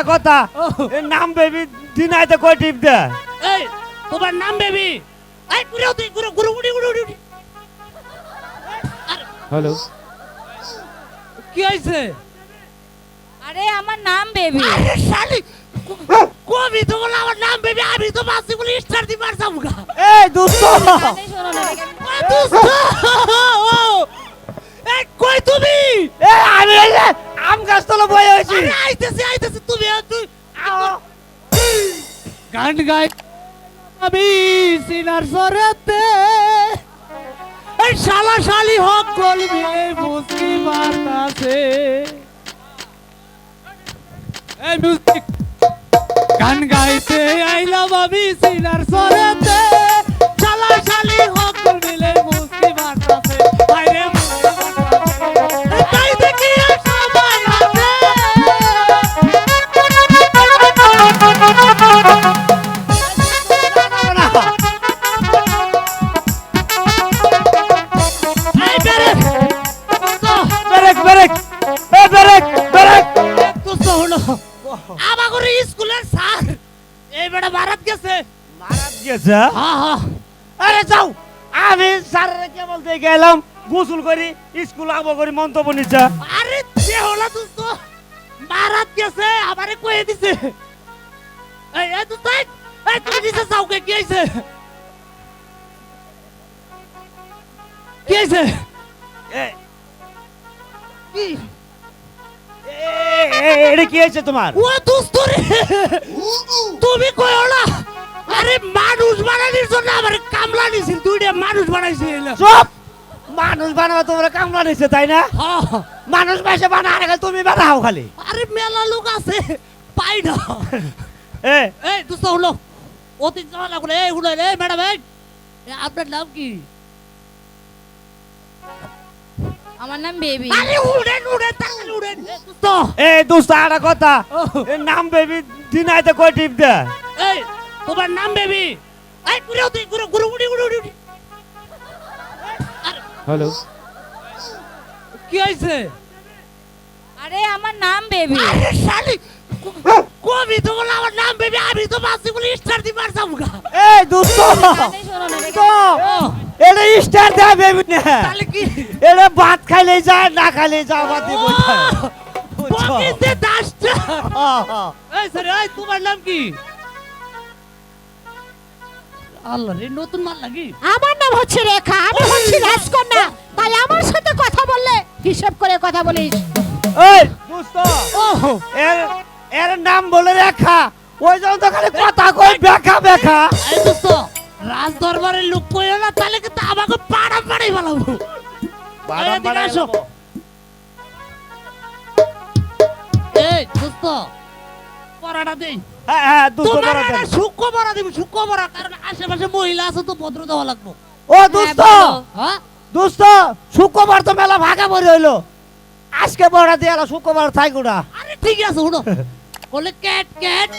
একটা কথা। নাম বেবি দিনাইতে কই টিপ দে এই তোমার নাম বেবি এই ঘুরে তুই ঘুরে ঘুরে উড়ি উড়ি উড়ি। হ্যালো কি হয়েছে আরে আমার নাম বেবি আরে শালি কবি তো বলে আমার নাম বেবি আমি তো বাসি বলে স্টার দি মার যাব গা এই দোস্ত দোস্ত ও এই কই তুমি এই আমি এই যে আম গাছ তলে বয়ে হয়েছি। আইতেছি আইতেছি তুমি গান গাই আমি সিনার সরেতে এই শালা শালি হক মিলে মুসকি মারতাছে এই মিউজিক গান গাইতে আইলাম আমি সিনার সরেতে শালা শালি হক বেটা ভারত গেছে। মারাত গেছে হ্যাঁ? হ্যাঁ আরে যাও। আমি স্যারের কে বলতে গেলাম গোসল করি স্কুল আবো করি মন্তব্য নিচ্ছে আরে যে হলো দোস্ত ভারত গেছে আমারে কয়ে দিছে। এই এই তো তাই এই তুমি দিছে চাউকে কি হইছে কি হইছে এ- কি? এ- এ- এটা কি হয়েছে তোমার ও দোস্ত রে তুমি কইও না আরে মানুষ বানানোর জন্য আমার কামলা নিছিল দুইটা মানুষ বানাইছিল চুপ মানুষ বানাবো তোমরা কামলা নিচ্ছে তাই না হ্যাঁ মানুষ বেশে বানা আর তুমি বানাও খালি আরে মেলা লোক আছে পাই না এ এই দোস্ত হলো অতি যাওয়া লাগল এই হলো এই ম্যাডাম এই আপনার নাম কি আমার নাম বেবি। আরে উড়েন উড়েন তাড়াতাড়ি উড়েন। এ, দোস্ত এই দোস্ত একটা কথা। এই নাম বেবি দিনাইতে কই টিপ দে এই তোমার নাম বেবি? এই ঘুরে তুই ঘুরে ঘুরে উড়ি উড়ি উড়ি উড়ি। হ্যালো। কি হয়েছে আরে আমার নাম বেবি। আরে শালি কবি তো বলে আমার নাম বেবি আমি তো বাসি বলে স্টার দি মার যাব এই দোস্ত না তো এটা স্টার দে বেবি না। তাহলে কি? এটা ভাত খাইলে যায় না খাইলে যায় বাদ দিব বকিতে দাসটা এই স্যার এই তোমার নাম কি? আল্লাহ রে নতুন মাল লাগি আমার নাম হচ্ছে রেখা আমি হচ্ছি রাজকন্যা। তাই আমার সাথে কথা বললে হিসাব করে কথা বলিস। এই দোস্ত ও। এর এর নাম বলে রেখা। ওই জন্য তো খালি কথা কই বেখা বেখা এই দোস্ত রাজ দরবারের লোক কইও না তাহলে কিন্তু আমাকে পাড়া পাড়াই এদিকে আসো। এই দোস্ত পড়াটা দেই। হ্যাঁ হ্যাঁ দোস্ত। সূক্ষ্ম পড়া দিব সূক্ষ্ম পড়া কারণ আশেপাশে মহিলা আছে তো ভদ্র দেওয়া লাগবো। ও দোস্ত। হ্যাঁ? দোস্ত শুক্রবার তো মেলা ভাগা পড়ে হইল আজকে বড়া দিয়ে শুক্রবার থাই গুড়া। আরে ঠিক আছে শুনো। বলে ক্যাট ক্যাট।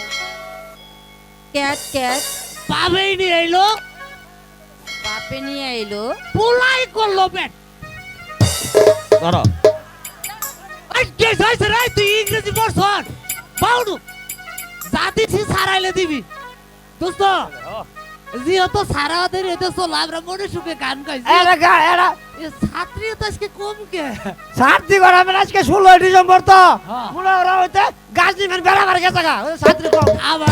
Cat cat. পাবেই নিয়ে এলো। বাপে নিয়ে এলো? পোলাই করল পেট। ধরো। এই কে যাইছে রে তুই ইংরেজি পড়ছ। বাউডু জাতি সি সারাইলে দিবি। দোস্ত যেহেতু সারা ওদের এতে চলো আমরা মনে সুখে গান গাইছি। এরা গা এরা এ ছাত্রী তো আজকে কম কে ছাত্রী করা মানে আজকে ষোলোই ডিসেম্বর তো। হ্যাঁ। মনে ওরা হইতে বেড়াবার গেছে গা। ছাত্রী কম। আবার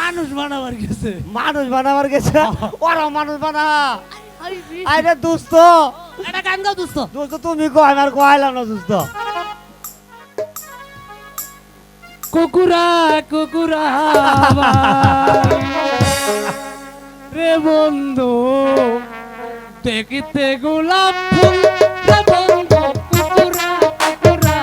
মানুষ বানাবার গেছে। মানুষ বানাবার গেছে। ওরা মানুষ বানা। আরে দোস্ত। এটা গান গাও দোস্ত। দোস্ত তুমি কো আমার না দোস্ত। কুকুরা কুকুরা রে বন্ধু। দেখিতে গোলাপ ফুল কুকুরা কুকুরা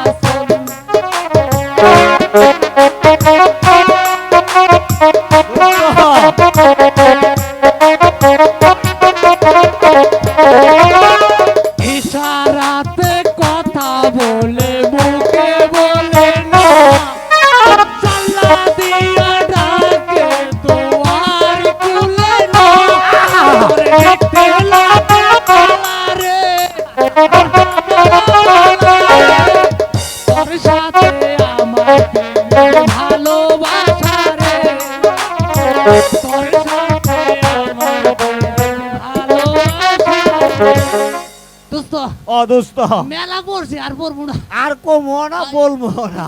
দোস্ত ও দোস্ত মেলা পড়ছি আর পড়ব না। আর কমো না বলব না।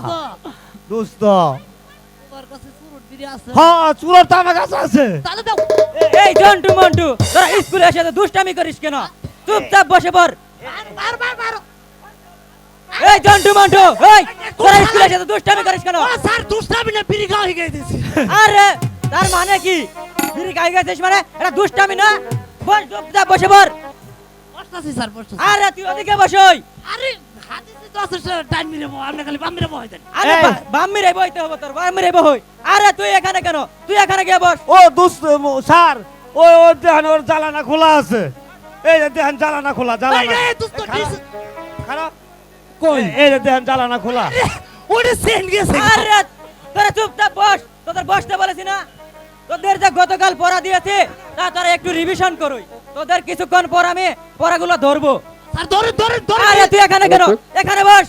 দোস্ত তোর কাছে চুরুট বিড়ি আছে। হ্যাঁ চুলোর তো আমার কাছে আছে। তাহলে দাও। এই জন্টু মন্টু তোরা স্কুলে এসে দুষ্টামি করিস কেন? চুপচাপ বসে পড়। বার বার বার এই জন্টু মন্টু এই তোরা স্কুলে এসে দুষ্টামি করিস কেন? স্যার দুষ্টামি না বিড়ি খাওয়া হয়ে গেছে আরে তার মানে কি? বিড়ি খাই গেছিস মানে? এটা দুষ্টামি না? বস চুপচাপ বসে পড়। বসতাছি স্যার বসতাছি আরে তুই ওদিকে বসই আরে হাদিসে তো আছে স্যার টাইম মিলে বউ আপনি খালি বাম মিলে বউ দেন আরে বাম মিরে বইতে হবে তোর বাম মিরে বই আরে তুই এখানে কেন? তুই এখানে গিয়ে বস। ও দোস্ত স্যার ওই ওর দেহান ওর জ্বালানা খোলা আছে। এই যে দেহান জ্বালানা খোলা জ্বালানা। খারাপ। খারাপ? কই? এই যে দেহান জ্বালানা খোলা। ওরে সেন গেছে। আরে তোরা চুপচাপ বস। তোদের বসতে বলেছি না? তোদের যে গতকাল পড়া দিয়েছে তা তোরা একটু রিভিশন করুই। তোদের কিছুক্ষণ পর আমি পড়াগুলো ধরবো। স্যার ধরে ধরে ধরে। আরে তুই এখানে কেন? এখানে বস।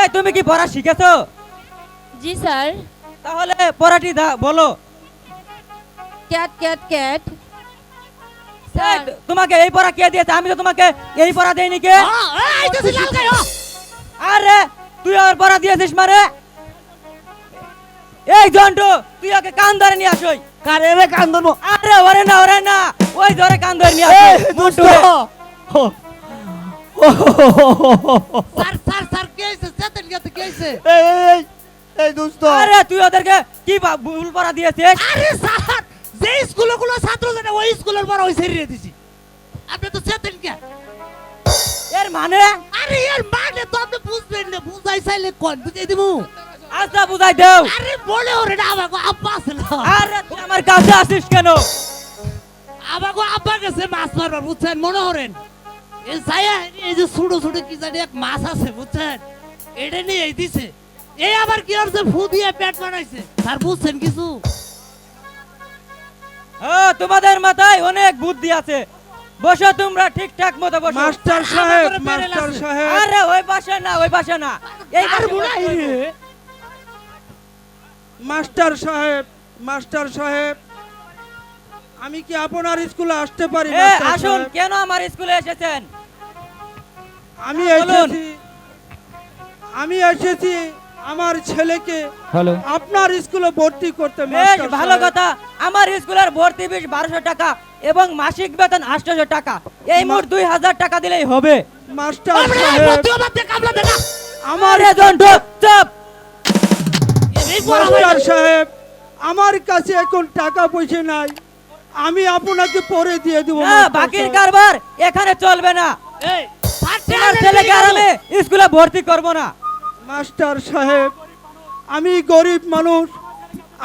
এই তুমি কি পড়া শিখেছো? জি স্যার। তাহলে পড়াটি দা বলো। Cat cat cat. স্যার। তোমাকে এই পড়া কে দিয়েছে? আমি তো তোমাকে এই পড়া দেইনি কে? আরে তুই আর পড়া দিয়েছিস মানে? এই জন্টু তুই ওকে কান ধরে নিয়ে আসই। কারে রে কান্দন আরে ওরে না ওরে না ওই ধরে কান ধরে নিয়ে আসই রে। স্যার স্যার স্যার কে হইছে সেতেন গেছে কে হইছে এই এই, এই দোস্ত আরে তুই ওদেরকে কি ভুল পড়া দিয়েছিস? আরে স্যার যে স্কুলে গুলো ছাত্র যেটা ওই স্কুলের পর ওই সেরিয়ে দিছি। আপনি তো সেতেন কে? এর মানে? আরে এর মানে তো আপনি বুঝবেন না বুঝাই চাইলে কোন? বুঝাই দিমু আচ্ছা বুঝাই দেও। আরে বলে ওরে না আমাকে আব্বা আছে না। আরে তুই আমার কাছে আসিস কেন? আমাকে আব্বা গেছে মাছ মারবার বুঝছেন? মনে হরেন এই ছায়া এই যে ছোট ছোট কি জানি এক মাছ আছে বুঝছেন? এটা নিয়ে এই দিছে। এই আবার কি করছে? ফু দিয়ে পেট বানাইছে। স্যার বুঝছেন কিছু? ও তোমাদের মাথায় অনেক বুদ্ধি আছে। বসো তোমরা ঠিকঠাক মতো বসো। মাস্টার সাহেব মাস্টার সাহেব। আরে ওই পাশে না ওই পাশে না। এই আর বুড়াই রে। মাস্টার সাহেব মাস্টার সাহেব আমি কি আপনার স্কুলে আসতে পারি আসুন কেন আমার স্কুলে এসেছেন? আমি এসেছি আমি এসেছি আমার ছেলেকে হ্যালো। আপনার স্কুলে ভর্তি করতে বেশ ভালো কথা। আমার স্কুলের ভর্তি ফিস বারোশো টাকা এবং মাসিক বেতন আটশো টাকা। এই মোট দুই হাজার টাকা দিলেই হবে। মাস্টার আমরা মাস্টার সাহেব আমার কাছে এখন টাকা পয়সা নাই। আমি আপনাকে পরে দিয়ে দেবো বাকির কারবার এখানে চলবে না। ছেলে ছেলেকে স্কুলে ভর্তি করব না। মাস্টার সাহেব আমি গরিব মানুষ।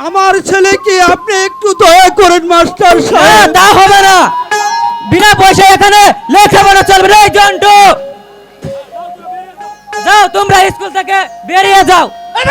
আমার ছেলেকে আপনি একটু দয়া করেন মাস্টার সাহেব। তা হবে না। বিনা পয়সা এখানে লেখাপড়া চলবে না এই জন্টু। যাও তোমরা স্কুল থেকে বেরিয়ে যাও। এই